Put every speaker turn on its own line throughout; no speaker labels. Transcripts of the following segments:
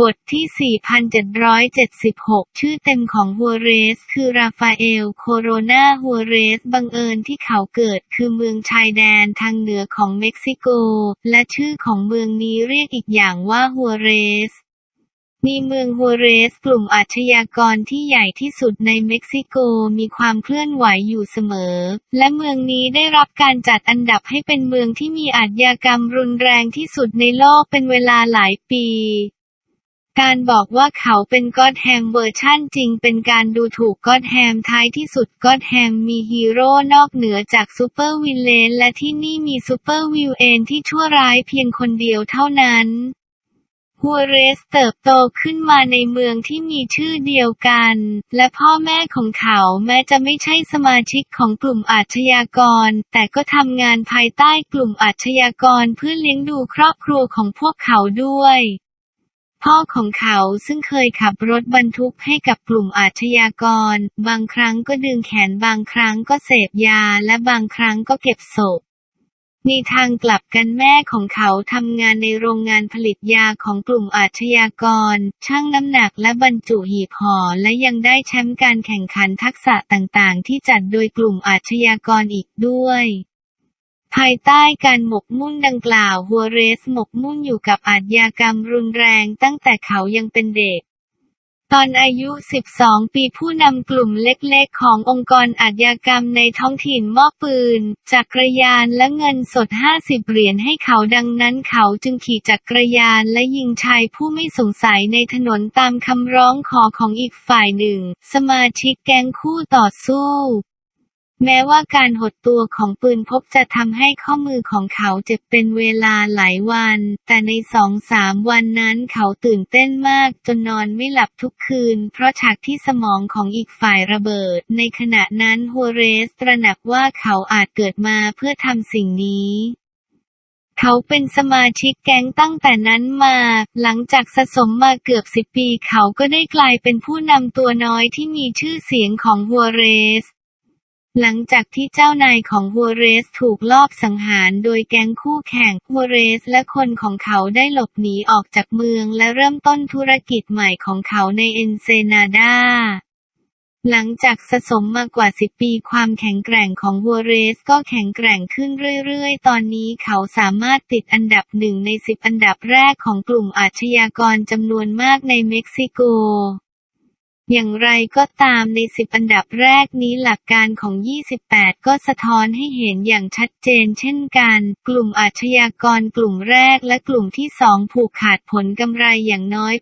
บทที่ 4,776 ชื่อเต็มของฮัวเรส คือราฟาเอล โคโรนาฮัวเรส บังเอิญที่เขาเกิดคือเมืองชายแดนทางเหนือของเม็กซิโก และชื่อของเมืองนี้เรียกอีกอย่างว่าฮัวเรสมีเมืองฮัวเรสกลุ่มอาชญากรที่ใหญ่ที่สุดในเม็กซิโกมีความเคลื่อนไหวอยู่เสมอ และเมืองนี้ได้รับการจัดอันดับให้เป็นเมืองที่มีอาชญากรรมรุนแรงที่สุดในโลกเป็นเวลาหลายปี การบอกว่าเขาเป็นก็อดแฮมเวอร์ชั่นจริงเป็นการดูถูกก็อดแฮมท้ายที่สุดก็อดแฮมมีฮีโร่นอกเหนือจากซูเปอร์วิลเลนและที่นี่มีซูเปอร์วิลเอนที่ชั่วร้ายเพียงคนเดียวเท่านั้นฮัวเรสเติบโตขึ้นมาในเมืองที่มีชื่อเดียวกัน และพ่อแม่ของเขาแม้จะไม่ใช่สมาชิกของกลุ่มอาชญากร แต่ก็ทำงานภายใต้กลุ่มอาชญากรเพื่อเลี้ยงดูครอบครัวของพวกเขาด้วย พ่อของเขาซึ่งเคยขับรถบรรทุกให้กับกลุ่มอาชญากร บางครั้งก็ดึงแขนบางครั้งก็เสพยาและบางครั้งก็เก็บศพมีทางกลับกันแม่ของเขาทำงานในโรงงานผลิตยาของกลุ่มอาชญากรชั่งน้ำหนักและบรรจุหีบห่อและยังได้แชมป์การแข่งขันทักษะต่างๆ ที่จัดโดยกลุ่มอาชญากรอีกด้วย ภายใต้การหมกมุ่นดังกล่าวฮัวเรสหมกมุ่นอยู่กับอาชญากรรมรุนแรงตั้งแต่เขายังเป็นเด็ก ตอนอายุ 12 ปีผู้นำกลุ่มเล็กๆ ขององค์กรอาชญากรรมในท้องถิ่นมอบปืน จักรยานและเงินสด 50 เหรียญให้เขาดังนั้นเขาจึงขี่จักรยานและยิงชายผู้ไม่สงสัยในถนนตามคำร้องขอของอีกฝ่ายหนึ่ง สมาชิกแก๊งคู่ต่อสู้ แม้ว่าการหดตัวของปืนพกจะทำให้ข้อมือของเขาเจ็บเป็นเวลาหลายวัน แต่ในสองสามวันนั้นเขาตื่นเต้นมากจนนอนไม่หลับทุกคืน เพราะฉากที่สมองของอีกฝ่ายระเบิด ในขณะนั้นฮัวเรสตระหนักว่าเขาอาจเกิดมาเพื่อทำสิ่งนี้เขาเป็นสมาชิกแก๊งตั้งแต่นั้นมา หลังจากสะสมมาเกือบสิบปีเขาก็ได้กลายเป็นผู้นำตัวน้อยที่มีชื่อเสียงของฮัวเรส หลังจากที่เจ้านายของฮัวเรสถูกลอบสังหารโดยแก๊งคู่แข่งฮัวเรสและคนของเขาได้หลบหนีออกจากเมืองและเริ่มต้นธุรกิจใหม่ของเขาในเอนเซนาดา หลังจากสะสมมากว่า10ปีความแข็งแกร่งของฮัวเรสก็แข็งแกร่งขึ้นเรื่อยๆ ตอนนี้เขาสามารถติดอันดับหนึ่งใน10อันดับแรกของกลุ่มอาชญากรจำนวนมากในเม็กซิโก อย่างไรก็ตามใน 10 อันดับแรกนี้หลักการของ 28 ก็สะท้อนให้เห็นอย่างชัดเจนเช่นกัน กลุ่มอาชญากรกลุ่มแรกและกลุ่มที่สองผูกขาดผลกำไรอย่างน้อย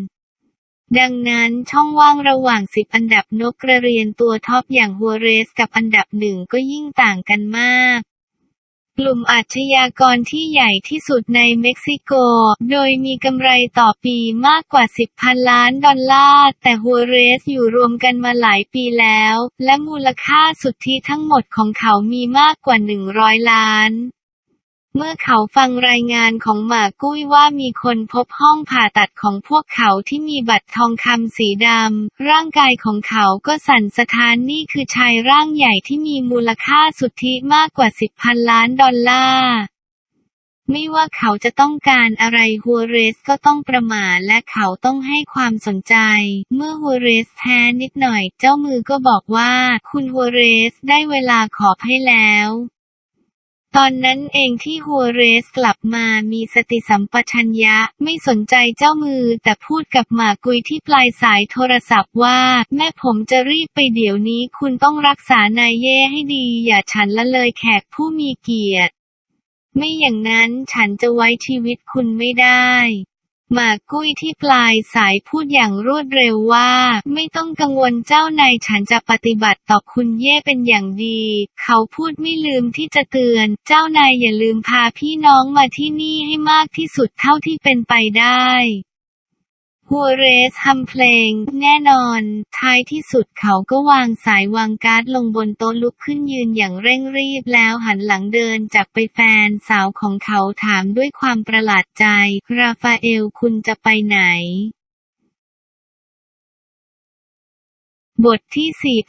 80%ดังนั้นช่องว่างระหว่าง 10 อันดับนกกระเรียนตัวท็อปอย่างฮัวเรสกับอันดับหนึ่งก็ยิ่งต่างกันมาก ลุ่มอาชญากรที่ใหญ่ที่สุดในเม็กซิโก โดยมีกำไรต่อปีมากกว่า 10พันล้านดอลลาร์ แต่ฮัวเรสอยู่รวมกันมาหลายปีแล้ว และมูลค่าสุทธิทั้งหมดของเขามีมากกว่า 100 ล้าน เมื่อเขาฟังรายงานของหมากุ้ยว่ามีคนพบห้องผ่าตัดของพวกเขาที่มีบัตรทองคำสีดำ ร่างกายของเขาก็สั่นสะท้านนี่คือชายร่างใหญ่ที่มีมูลค่าสุทธิมากกว่า10พันล้านดอลลาร์ไม่ว่าเขาจะต้องการอะไรฮัวเรสก็ต้องประมาทและเขาต้องให้ความสนใจ เมื่อฮัวเรสแพ้นิดหน่อย เจ้ามือก็บอกว่า คุณฮัวเรสได้เวลาขอให้แล้ว ตอนนั้นเองที่ฮัวเรสกลับมามีสติสัมปชัญญะ ไม่สนใจเจ้ามือแต่พูดกับหมากุยที่ปลายสายโทรศัพท์ว่า แม่ผมจะรีบไปเดี๋ยวนี้คุณต้องรักษานายเย่ให้ดี อย่าฉันละเลยแขกผู้มีเกียรติ ไม่อย่างนั้นฉันจะไว้ชีวิตคุณไม่ได้ หมากกุ้ยที่ปลายสายพูดอย่างรวดเร็วว่า ไม่ต้องกังวลเจ้านายฉันจะปฏิบัติต่อคุณเย่เป็นอย่างดี เขาพูดไม่ลืมที่จะเตือน เจ้านายอย่าลืมพาพี่น้องมาที่นี่ให้มากที่สุดเท่าที่เป็นไปได้ ฮัวเรสทำเพลง แน่นอน ท้ายที่สุดเขาก็วางสายวางการ์ดลงบนโต๊ะลุกขึ้นยืนอย่างเร่งรีบแล้วหันหลังเดินจากไปแฟนสาวของเขาถามด้วยความประหลาดใจ ราฟาเอลคุณจะไปไหน บทที่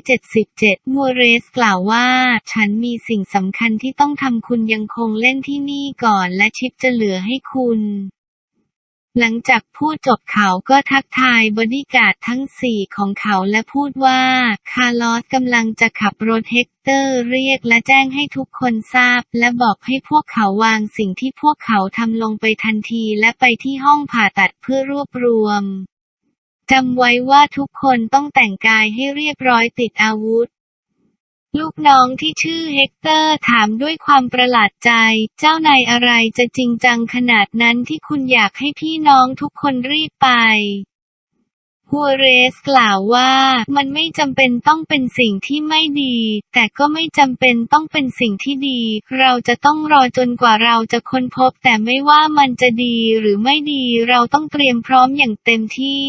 4,777 มัวเรสกล่าวว่า ฉันมีสิ่งสำคัญที่ต้องทำคุณยังคงเล่นที่นี่ก่อนและชิปจะเหลือให้คุณ หลังจากพูดจบเขาก็ทักทายบอดี้การ์ดทั้งสี่ของเขาและพูดว่า คาร์ลอสกำลังจะขับรถเฮกเตอร์เรียกและแจ้งให้ทุกคนทราบ และบอกให้พวกเขาวางสิ่งที่พวกเขาทำลงไปทันทีและไปที่ห้องผ่าตัดเพื่อรวบรวมจำไว้ว่าทุกคนต้องแต่งกายให้เรียบร้อยติดอาวุธ ลูกน้องที่ชื่อเฮกเตอร์ถามด้วยความประหลาดใจ เจ้านายอะไรจะจริงจังขนาดนั้นที่คุณอยากให้พี่น้องทุกคนรีบไปฮัวเรสกล่าวว่ามันไม่จำเป็นต้องเป็นสิ่งที่ไม่ดี แต่ก็ไม่จำเป็นต้องเป็นสิ่งที่ดี เราจะต้องรอจนกว่าเราจะค้นพบ แต่ไม่ว่ามันจะดีหรือไม่ดี เราต้องเตรียมพร้อมอย่างเต็มที่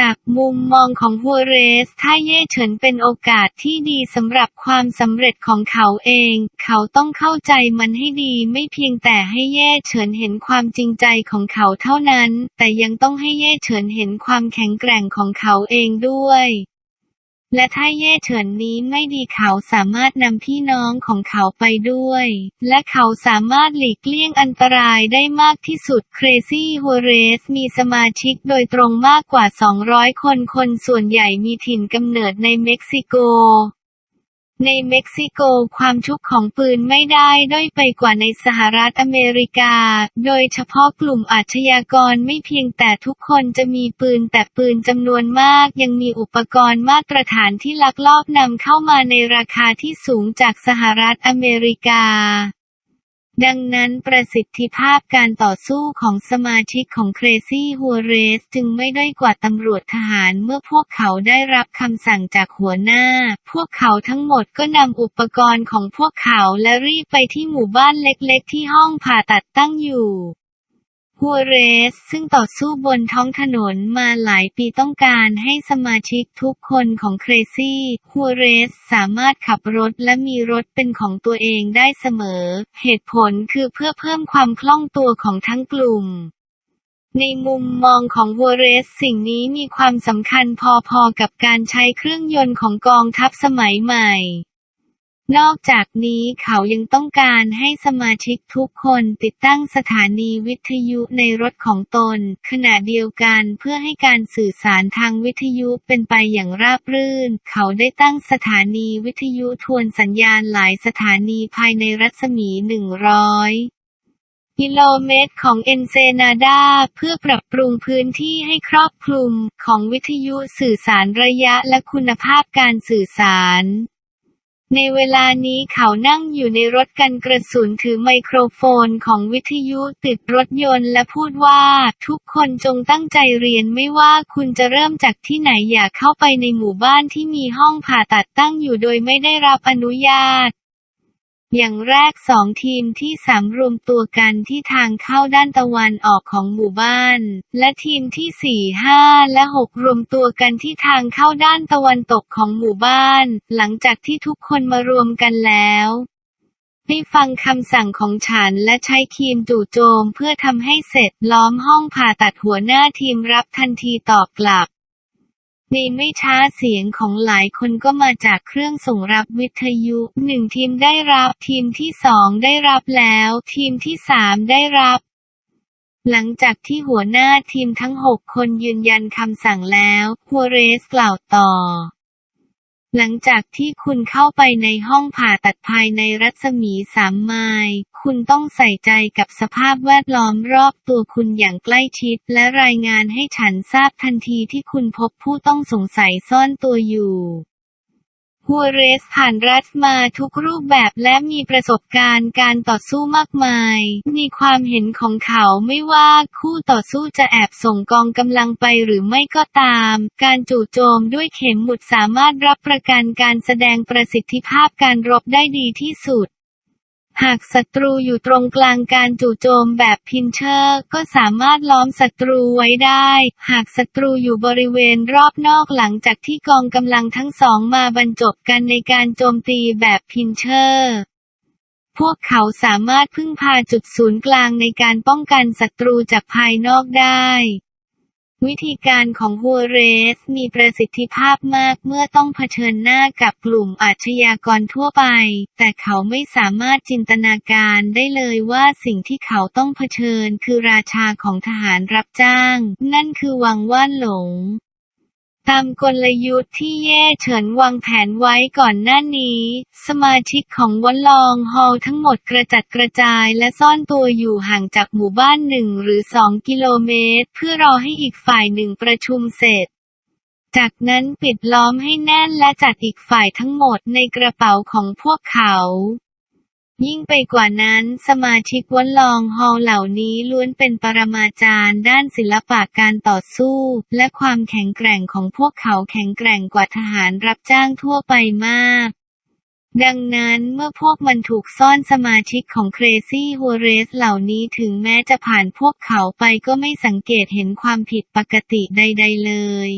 จากมุมมองของฮัวเรสถ้าเย่เฉินเป็นโอกาสที่ดีสำหรับความสำเร็จของเขาเอง เขาต้องเข้าใจมันให้ดีไม่เพียงแต่ให้เย่เฉินเห็นความจริงใจของเขาเท่านั้น แต่ยังต้องให้เย่เฉินเห็นความแข็งแกร่งของเขาเองด้วย และถ้าเย่เฉินนี้ไม่ดีเขาสามารถนำพี่น้องของเขาไปด้วย และเขาสามารถหลีกเลี่ยงอันตรายได้มากที่สุด Crazy h o r a c e มีสมาชิกโดยตรงมากกว่า 200 คนคนส่วนใหญ่มีถิ่นกำเนิดในเม็กซิโก ในเม็กซิโกความชุกของปืนไม่ได้ด้อยไปกว่าในสหรัฐอเมริกา โดยเฉพาะกลุ่มอาชญากรไม่เพียงแต่ทุกคนจะมีปืนแต่ปืนจำนวนมาก ยังมีอุปกรณ์มาตรฐานที่ลักลอบนำเข้ามาในราคาที่สูงจากสหรัฐอเมริกา ดังนั้นประสิทธิภาพการต่อสู้ของสมาชิกของเครซี่ฮัวเรสจึงไม่ด้อยกว่าตำรวจทหารเมื่อพวกเขาได้รับคำสั่งจากหัวหน้า พวกเขาทั้งหมดก็นำอุปกรณ์ของพวกเขาและรีบไปที่หมู่บ้านเล็กๆ ที่ห้องผ่าตัดตั้งอยู่ ฮัวเรส ซึ่งต่อสู้บนท้องถนนมาหลายปีต้องการให้สมาชิกทุกคนของเครซี่ฮัวเรสสามารถขับรถและมีรถเป็นของตัวเองได้เสมอ เหตุผลคือเพื่อเพิ่มความคล่องตัวของทั้งกลุ่มในมุมมองของฮัวเรสสิ่งนี้มีความสำคัญพอๆกับการใช้เครื่องยนต์ของกองทัพสมัยใหม่ นอกจากนี้เขายังต้องการให้สมาชิกทุกคนติดตั้งสถานีวิทยุในรถของตน ขณะเดียวกันเพื่อให้การสื่อสารทางวิทยุเป็นไปอย่างราบรื่น เขาได้ตั้งสถานีวิทยุทวนสัญญาณหลายสถานีภายในรัศมี 100กิโลเมตรของเอนเซนาดาเพื่อปรับปรุงพื้นที่ให้ครอบคลุมของวิทยุสื่อสารระยะและคุณภาพการสื่อสาร ในเวลานี้เขานั่งอยู่ในรถกันกระสุนถือไมโครโฟนของวิทยุติดรถยนต์และพูดว่า ทุกคนจงตั้งใจเรียนไม่ว่าคุณจะเริ่มจากที่ไหนอย่าเข้าไปในหมู่บ้านที่มีห้องผ่าตัดตั้งอยู่โดยไม่ได้รับอนุญาต อย่างแรกสองทีมที่สามรวมตัวกันที่ทางเข้าด้านตะวันออกของหมู่บ้าน และทีมที่สี่ห้าและหกรวมตัวกันที่ทางเข้าด้านตะวันตกของหมู่บ้าน หลังจากที่ทุกคนมารวมกันแล้วให้ฟังคำสั่งของฉันและใช้คีมจู่โจมเพื่อทำให้เสร็จล้อมห้องผ่าตัดหัวหน้าทีมรับทันทีตอบกลับ ในไม่ช้าเสียงของหลายคนก็มาจากเครื่องส่งรับวิทยุหนึ่งทีมได้รับทีมที่สองได้รับแล้ว ทีมที่สามได้รับหลังจากที่หัวหน้าทีมทั้งหกคนยืนยันคำสั่งแล้วฮัวเรสกล่าวต่อ หลังจากที่คุณเข้าไปในห้องผ่าตัดภายในรัศมีสามไมล์คุณต้องใส่ใจกับสภาพแวดล้อมรอบตัวคุณอย่างใกล้ชิด และรายงานให้ฉันทราบทันทีที่คุณพบผู้ต้องสงสัยซ่อนตัวอยู่ ฮัวเรสผ่านรัฐมาทุกรูปแบบและมีประสบการณ์การต่อสู้มากมาย มีความเห็นของเขาไม่ว่าคู่ต่อสู้จะแอบส่งกองกำลังไปหรือไม่ก็ตาม การจู่โจมด้วยเข็มหมุดสามารถรับประกันการแสดงประสิทธิภาพการรบได้ดีที่สุด หากศัตรูอยู่ตรงกลางการจู่โจมแบบพินเชอร์ ก็สามารถล้อมศัตรูไว้ได้ หากศัตรูอยู่บริเวณรอบนอกหลังจากที่กองกำลังทั้งสองมาบรรจบกันในการโจมตีแบบพินเชอร์ พวกเขาสามารถพึ่งพาจุดศูนย์กลางในการป้องกันศัตรูจากภายนอกได้ วิธีการของฮัวเรสมีประสิทธิภาพมากเมื่อต้องเผชิญหน้ากับกลุ่มอาชญากรทั่วไป แต่เขาไม่สามารถจินตนาการได้เลยว่าสิ่งที่เขาต้องเผชิญคือราชาของทหารรับจ้าง นั่นคือวังว่านหลง ตามกลยุทธ์ที่เย่เฉินวางแผนไว้ก่อนหน้านี้ สมาชิกของวันลองฮอลทั้งหมดกระจัดกระจายและซ่อนตัวอยู่ห่างจากหมู่บ้านหนึ่งหรือสองกิโลเมตร เพื่อรอให้อีกฝ่ายหนึ่งประชุมเสร็จ จากนั้นปิดล้อมให้แน่นและจัดอีกฝ่ายทั้งหมดในกระเป๋าของพวกเขา ยิ่งไปกว่านั้น สมาชิกวันลองฮอลเหล่านี้ล้วนเป็นปรมาจารย์ด้านศิลปะการต่อสู้ และความแข็งแกร่งของพวกเขาแข็งแกร่งกว่าทหารรับจ้างทั่วไปมากดังนั้นเมื่อพวกมันถูกซ่อนสมาชิกของเครซี่ฮัวเรสเหล่านี้ถึงแม้จะผ่านพวกเขาไปก็ไม่สังเกตเห็นความผิดปกติใด ๆ เลย